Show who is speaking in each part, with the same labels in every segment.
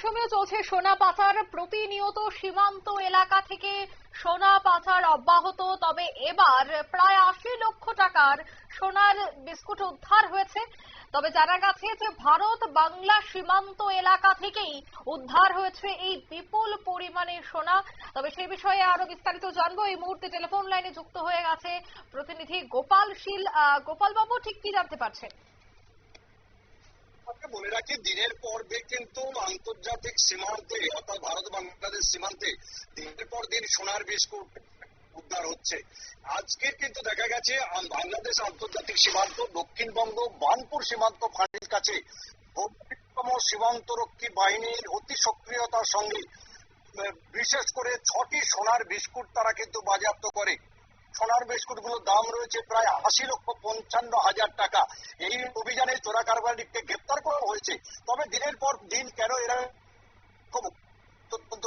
Speaker 1: মরশুমেও চলছে সোনা পাচার। প্রতিনিয়ত সীমান্ত এলাকা থেকে সোনা পাচার অব্যাহত। তবে এবার প্রায় আশি লক্ষ টাকার সোনার বিস্কুট উদ্ধার হয়েছে। তবে জানা গেছে যে ভারত বাংলা সীমান্ত এলাকা থেকেই উদ্ধার হয়েছে এই বিপুল পরিমাণে সোনা। তবে সে বিষয়ে আরও বিস্তারিত জানব। এই মুহূর্তে টেলিফোন লাইনে যুক্ত হয়ে গেছে প্রতিনিধি গোপাল শীল। গোপাল বাবু ঠিক কি জানতে পারছেন?
Speaker 2: বলে রাখি, দিনের পর দিন কিন্তু আন্তর্জাতিক সীমান্তে অর্থাৎ ভারত বাংলাদেশ সীমান্তে দিনের পর দিন সোনার বিস্কুট উদ্ধার হচ্ছে। আজকে কিন্তু দেখা গেছে বাংলাদেশ আন্তর্জাতিক সীমান্ত, দক্ষিণবঙ্গ, বানপুর সীমান্ত ফাঁড়ির কাছে সীমান্তরক্ষী বাহিনীর অতি সক্রিয়তার সঙ্গে বিশেষ করে ছটি সোনার বিস্কুট তারা কিন্তু বাজেয়াপ্ত করে। সোনার বিস্কুটগুলোর দাম রয়েছে প্রায় আশি লক্ষ পঞ্চান্ন হাজার টাকা। এই অভিযানে চোরা কারবারিকে গ্রেপ্তার করা হয়েছে। তবে দিনের পর দিন কেন এরা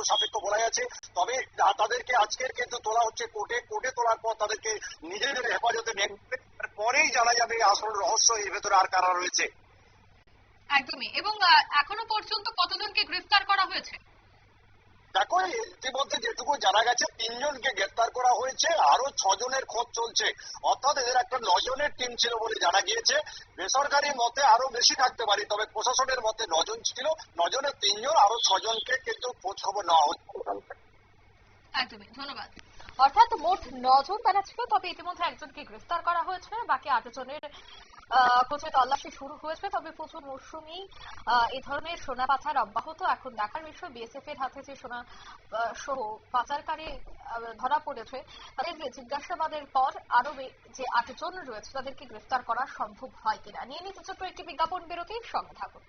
Speaker 2: সাপেক্ষ বলা যাচ্ছে তবে তাদেরকে আজকের কিন্তু তোলা হচ্ছে কোর্টে। কোর্টে তোলার পর তাদেরকে নিজেদের হেফাজতে পরেই জানা যাবে আসল রহস্য, এর ভেতরে আর কারা রয়েছে।
Speaker 1: একদমই। এবং এখনও পর্যন্ত কতজনকে গ্রেফতার করা হয়েছে?
Speaker 2: ইতিমধ্যে যেটুকু জানা গেছে, তিনজনকে গ্রেপ্তার করা হয়েছে আরও ছজনের খোঁজ চলছে। অর্থাৎ এদের একটা নজনের টিম ছিল বলে জানা গিয়েছে। বেসরকারি মতে আরও বেশি থাকতে পারে, তবে প্রশাসনের মতে নজন ছিল। নজনের তিনজন আরও ছজনকে কিন্তু খোঁজ খবর নেওয়া হচ্ছে।
Speaker 1: একদমই, ধন্যবাদ। অর্থাৎ মোট নজন তারা ছিল, তবে ইতিমধ্যে একজনকে গ্রেফতার করা হয়েছে। বাকি আটজনের খোঁজে তল্লাশি শুরু হয়েছে, তবে প্রচুর মরশুমি এ ধরনের সোনা পাচার অব্যাহত। এখন দেখার বিষয় বিএসএফ এর হাতে যে সোনা সহ পাচারকারী ধরা পড়েছে, তাদের জিজ্ঞাসাবাদের পর আরও যে আটজন রয়েছে, তাদেরকে গ্রেফতার করা সম্ভব হয় কিনা। নিয়ে নিতে ছোট্ট একটি বিজ্ঞাপন বিরতির সঙ্গে থাকুন।